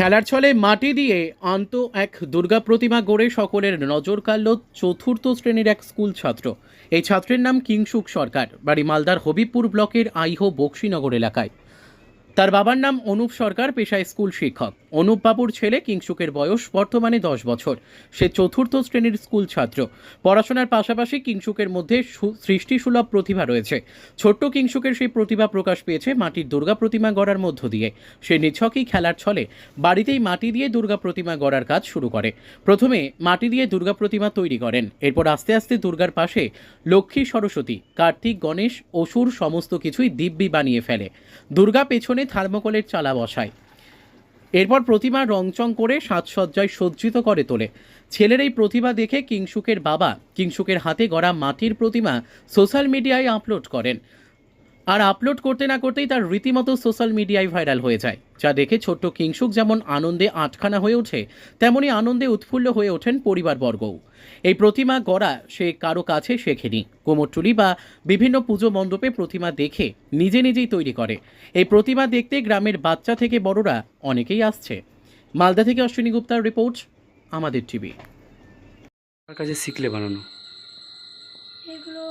খেলার ছলে মাটি দিয়ে আন্ত এক দুর্গা প্রতিমা গড়ে সকলের নজর কাড়ল চতুর্থ শ্রেণির এক স্কুল ছাত্র। এই ছাত্রের নাম কিংসুক সরকার। বাড়ি মালদার হবিবপুর ব্লকের আইহো বক্সিনগর এলাকায়। তার বাবার নাম অনুপ সরকার, পেশায় স্কুল শিক্ষক। অনুপ বাবুর ছেলে কিংসুকের বয়স বর্তমানে দশ বছর। সে চতুর্থ শ্রেণির স্কুল ছাত্র। পড়াশোনার পাশাপাশি কিংসুকের মধ্যে সৃষ্টিসুলভ প্রতিভা রয়েছে। ছোট্ট কিংসুকের সেই প্রতিভা প্রকাশ পেয়েছে মাটির দুর্গা প্রতিমা গড়ার মধ্য দিয়ে। সে নিছকই খেলার ছলে বাড়িতেই মাটি দিয়ে দুর্গা প্রতিমা গড়ার কাজ শুরু করে। প্রথমে মাটি দিয়ে দুর্গা প্রতিমা তৈরি করেন। এরপর আস্তে আস্তে দুর্গার পাশে লক্ষ্মী সরস্বতী, কার্তিক, গণেশ, অসুর, সমস্ত কিছুই দিব্যি বানিয়ে ফেলে। দুর্গা পেছনে থার্মোকলের চালা বসায়। এরপর প্রতিমা রংচং করে সাজসজ্জায় সজ্জিত করে তোলে। ছেলের এই প্রতিমা দেখে কিংসুকের বাবা কিংসুকের হাতে গড়া মাটির প্রতিমা সোশ্যাল মিডিয়ায় আপলোড করেন। আর আপলোড করতে না করতেই তার রীতিমতো সোশ্যাল মিডিয়ায় ভাইরাল হয়ে যায় যা দেখে ছোট্ট কিংসুক যেমন আনন্দে আটখানা হয়ে ওঠে তেমনি আনন্দে উৎফুল্ল হয়ে ওঠেন পরিবারবর্গও। এই প্রতিমা গড়া সে কারও কাছে শেখেনি। কোমরটুলি বা বিভিন্ন পুজো মণ্ডপে প্রতিমা দেখে নিজে নিজেই তৈরি করে। এই প্রতিমা দেখতে গ্রামের বাচ্চা থেকে বড়রা অনেকেই আসছে। মালদা থেকে অশ্বিনী গুপ্তার রিপোর্ট আমাদের টিভি। কাছে শিখলে বানানো। এগুলো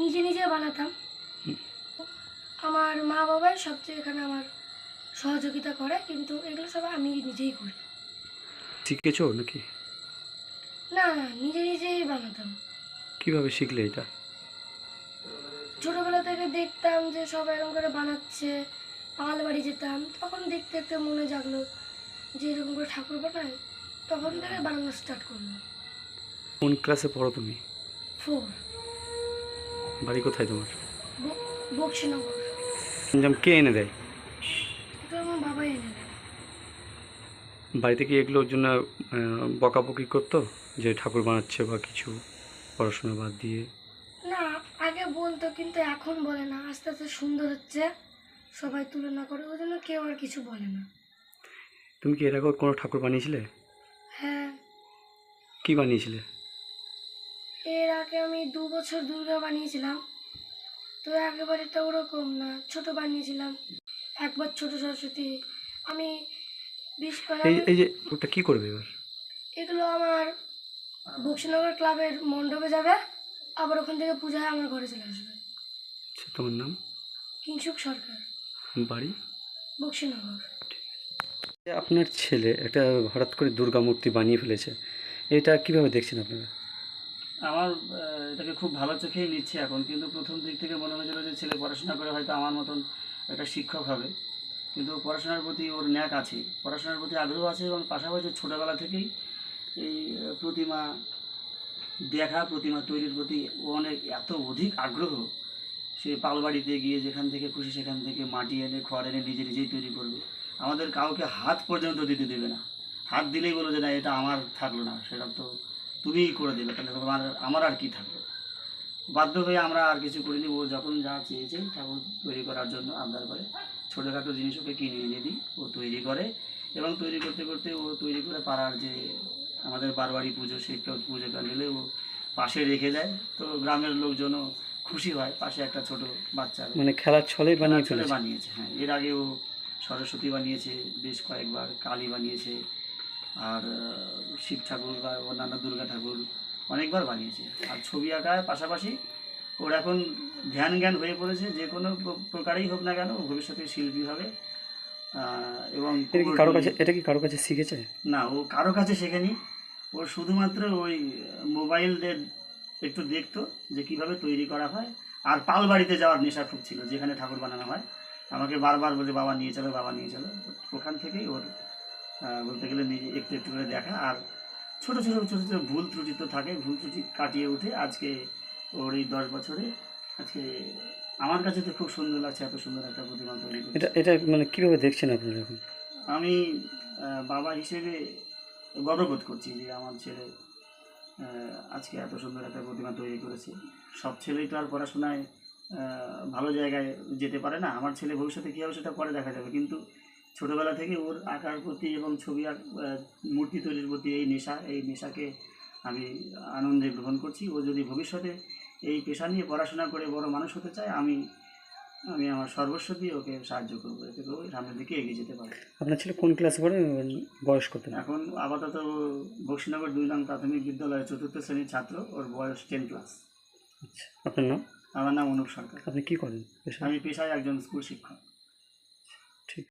নিজে নিজে বানাতাম। আমার মা বাবাই সবচেয়ে এখানে আমার সহযোগিতা করে কিন্তু এগুলো সব আমি নিজেই করি। শিখেছো নাকি? না না নিজে নিজেই বানাতাম। কীভাবে শিখলে এটা? ছোটোবেলা থেকে দেখতাম যে সবাই এরকম করে বানাচ্ছে পাল বাড়ি যেতাম তখন দেখতে দেখতে মনে জাগলো যে এরকম করে ঠাকুর বানায় তখন থেকে বানানো স্টার্ট করল কোন ক্লাসে পড়ো তুমি? ফোর বাড়ি কোথায় তোমার? বক্সিনগর। সরঞ্জাম কে এনে দেয়? বাড়িতে কি এগুলোর জন্য বকাবকি করতো? যে ঠাকুর বানাচ্ছে বা কিছু পড়াশোনা বাদ দিয়ে? না আগে বলতো কিন্তু এখন বলে না। আস্তে আস্তে সুন্দর হচ্ছে সবাই তুলনা করে। ওই জন্য কেউ আর কিছু বলে না। তুমি কি এর আগে কোনো ঠাকুর বানিয়েছিলে? হ্যাঁ। কি বানিয়েছিলে? এর আগে আমি দু বছর দুর্গা বানিয়েছিলাম। তো একেবারে তো ওরকম না ছোট বানিয়েছিলাম একবার ছোট সরস্বতী। আমি বিশ এই এই যে ওটা কি করবে এবার? এগুলো আমার বক্সিনগর ক্লাবের মণ্ডপে যাবে আবার ওখান থেকে পূজায় আমার ঘরে চলে আসবে। আচ্ছা তোমার নাম? কিংসুক সরকার। বাড়ি? বক্সিনগর। আপনার ছেলে একটা হঠাৎ করে দুর্গা মূর্তি বানিয়ে ফেলেছে এটা কীভাবে দেখছেন আপনারা? আমার এটাকে খুব ভালো চোখেই নিচ্ছে এখন। কিন্তু প্রথম দিক থেকে মনে হয়েছিল যে ছেলে পড়াশোনা করে হয়তো আমার মতন একটা শিক্ষক হবে। কিন্তু পড়াশোনার প্রতি ওর ন্যাক আছে। পড়াশোনার প্রতি আগ্রহ আছে এবং পাশাপাশি ছোটোবেলা থেকেই এই প্রতিমা, দেখা প্রতিমা তৈরির প্রতি অনেক, এত অধিক আগ্রহ। সে পালবাড়িতে গিয়ে যেখান থেকে খুশি সেখান থেকে মাটি এনে, খড় এনে নিজে নিজেই তৈরি করবে। আমাদের কাউকে হাত পর্যন্ত দিতে দেবে না। হাত দিলেই বলো যে না, এটা আমার থাকল না। সেটা তো তুমিই করে দেবে তাহলে তোমার আমার আর কি থাকল বাধ্য হয়ে আমরা আর কিছু করিনি ও যখন যা চেয়েছে ঠাকুর তৈরি করার জন্য আবদার করে। ছোটোখাটো জিনিস ওকে কিনে এনে দিই ও তৈরি করে এবং তৈরি করতে করতে ও তৈরি করে পাড়ার যে আমাদের বারবাড়ি পুজো সেই পুজো প্যান্ডেলে ও পাশে রেখে দেয়। তো গ্রামের লোকজনও খুশি হয় পাশে একটা ছোট বাচ্চা মানে খেলার ছলে বানিয়ে ছেলে বানিয়েছে হ্যাঁ। এর আগে ও সরস্বতী বানিয়েছে বেশ কয়েকবার কালী বানিয়েছে আর শিব ঠাকুর বা অন্যান্য দুর্গা ঠাকুর অনেকবার বানিয়েছে। আর ছবি আঁকার পাশাপাশি ওর এখন ধ্যান জ্ঞান হয়ে পড়েছে যে কোনো প্র- প্রকারেই হোক না কেন ও ভবিষ্যতে শিল্পী হবে। এবং কারও কাছে এটা কি কারও কাছে শিখেছে? না ও কারও কাছে শেখেনি। ও শুধুমাত্র ওই মোবাইল দিয়ে একটু দেখতো যে কীভাবে তৈরি করা হয়। আর পাল বাড়িতে যাওয়ার নেশা খুব ছিল যেখানে ঠাকুর বানানো হয়। আমাকে বারবার বলে বাবা নিয়ে চলো বাবা নিয়ে চলো। ওখান থেকেই ওর বলতে গেলে নিজে একটু একটু করে দেখা। আর ছোট ছোট ছোট ছোট ভুল ত্রুটি তো থাকে ভুল ত্রুটি কাটিয়ে উঠে আজকে ওর এই দশ বছরে আজকে আমার কাছে তো খুব সুন্দর লাগছে এত সুন্দর একটা প্রতিমা তৈরি এটা এটা মানে কীভাবে দেখছেন আপনারা এখন? আমি বাবা হিসেবে গর্ববোধ করছি যে আমার ছেলে আজকে এত সুন্দর একটা প্রতিমা তৈরি করেছে। সব ছেলেই তো আর পড়াশোনায় ভালো জায়গায় যেতে পারে না। আমার ছেলে ভবিষ্যতে কী হবে সেটা পরে দেখা যাবে। কিন্তু ছোটোবেলা থেকে ওর আঁকার প্রতি এবং ছবি আঁক মূর্তি তৈরির প্রতি এই নেশা এই নেশাকে আমি আনন্দে গ্রহণ করছি। ও যদি ভবিষ্যতে এই পেশা নিয়ে পড়াশোনা করে বড় মানুষ হতে চায় আমি আমি আমার সর্বস্ব দিয়ে ওকে সাহায্য করব। এতে করে সামনের দিকে এগিয়ে যেতে পারে। আপনার ছেলে কোন ক্লাসে পড়ে? বয়স কত এখন আপাতত বক্সিনগর দুই নং প্রাথমিক বিদ্যালয়ের চতুর্থ শ্রেণির ছাত্র। ওর বয়স টেন ক্লাস আচ্ছা আপনার নাম? আমার নাম অনুপ সরকার। আপনি কী করেন? আমি পেশায় একজন স্কুল শিক্ষক।